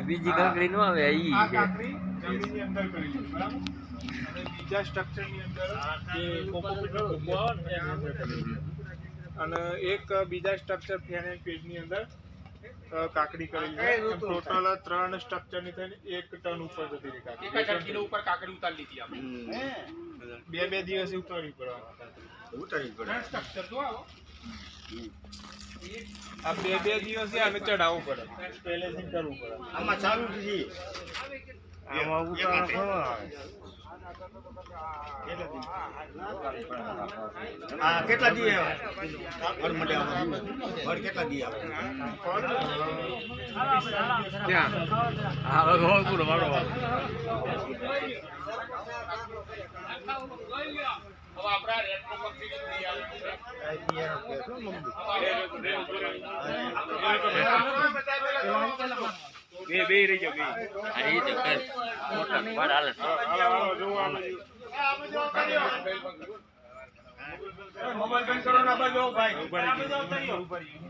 બીજી કાંકડી નો આવે ઈ જમીનની અંદર કરી છે, બરાબર? અને બીજા સ્ટ્રક્ચરની અંદર જે કોકોપીટનો આવે ને અંદર કરેલી અને એક બીજા સ્ટ્રક્ચર ફેન એન્ડ પેજની અંદર કાકડી કરેલી છે ટોટલ ત્રણ સ્ટ્રક્ચરની થઈને એક ટન ઉપર જતી રહી કાકડી. ઉપર કાકડી ઉતારી લીધી આપણે. બે બે દિવસે ઉતારવી પડે. ઉતરવી પડે. સ્ટ્રક્ચર જો આવો. આ બે બે દિવસે આને ચડાવવું પડે. પહેલેથી કરવું પડે આમાં ચાલુ છે આમાં ઉતારો આ કેટલા દી વર મળે વર કેટલા દી આવે? ત્યાં આ ભગવાન પૂરો હવે આપણા બે બે રહી જાવ. મોબાઈલ બંધ કરો ના બાજુ ભાઈ